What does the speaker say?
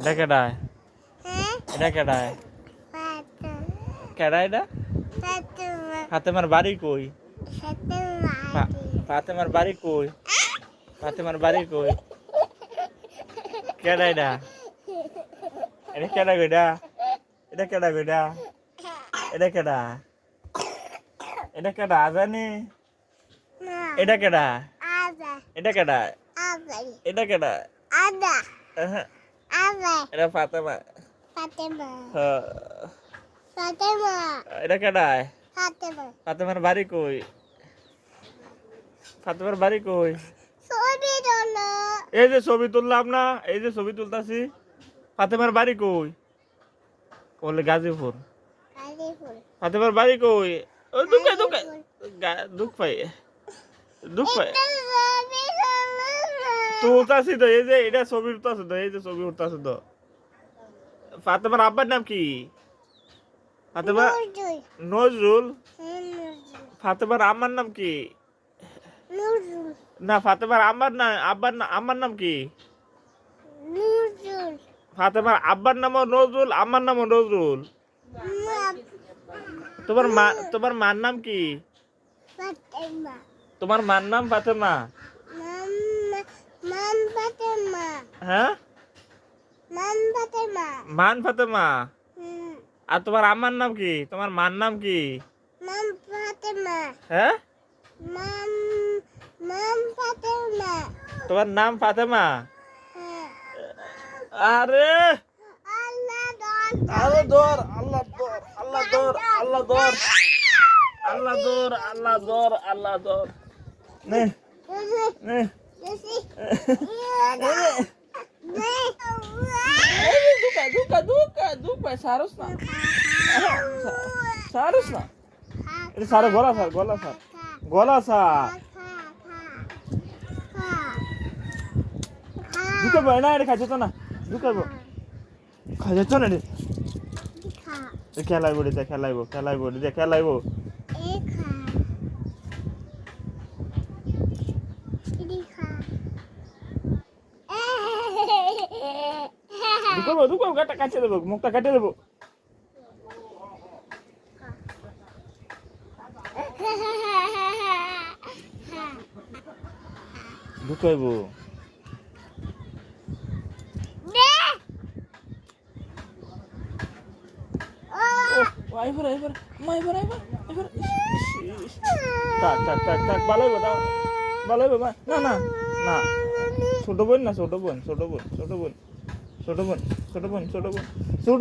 এটা কেডায়? এটা কেডায়? কেডা এটা? ফাতেমার বাড়ি কই? ফাতেমার বাড়ি কই? ফাতেমার বাড়ি কই? কেডা এটা? এটা কেডা গইডা এটা? কেডা গইডা এটা? কেডা? এটা কেডা? আজানি? এটা কেডা? এটা কেডা? এটা কেডা? আহা, এটা ফাতেমা হ্যাঁ। এটা কেডায় ফাতেমার বাড়ি কই ফাতেমার বাড়ি কই এই যে ছবি তুললাম না এই যে ছবি তুলতাছি ফাতেমার বাড়ি কই বলে গাজীপুর ফাতেমার বাড়ি কই ও দুঃখে দুঃখে দুঃখ পাই দুঃখ পাই তুলতাছি তো এই যে এটা ছবি উঠতাছে তো এই যে ছবি উঠতাছে তো। ফাতেমার আব্বার নাম কি? ফাতেমা নজরুল। ফাতেমার আম্মার নাম কি? না ফাতেমার আম্মার না আব্বার না আম্মার নাম কি? ফাতেমার আব্বার নামও নজরুল আম্মার নামও নজরুল। তোমার মা তোমার মার নাম কি? তোমার মার নাম ফাতেমা? হ্যাঁ? মান ফাতেমা আর তোমার আম্মার নাম কি? তোমার মার নাম কি? হ্যাঁ? তোমার নাম ফাতেমা? আরে! আরে দর। আল্লাহ দর আল্লাহ দর আল্লাহ দর আল্লাহ দর। আল্লাহ দর আল্লাহ দর নে নে। দুকা দুকা দুকা দুকা সারস না সারস না এটা সারে গলা সার গলা সার গলা সার দুকাবো না এটা খাইছো তো না দুকাবো খাইছো না রে এ খেলাইব। যা খেলাইব খেলাইব রে যা খেলাইব দুকাবো দুকাবো গাটা কাটে দেবো মুখটা কাটে দেবো। দুকাইব ও আইবার আইবার মা আইবার আইবার আইবার থাক থাক থাক থাক ভালো হইব ভালো হইব না না না। ছোট বোন না ছোট বোন ছোট বোন ছোট বোন। ছোট বোন ছোট বোন ছোট বোন ছোট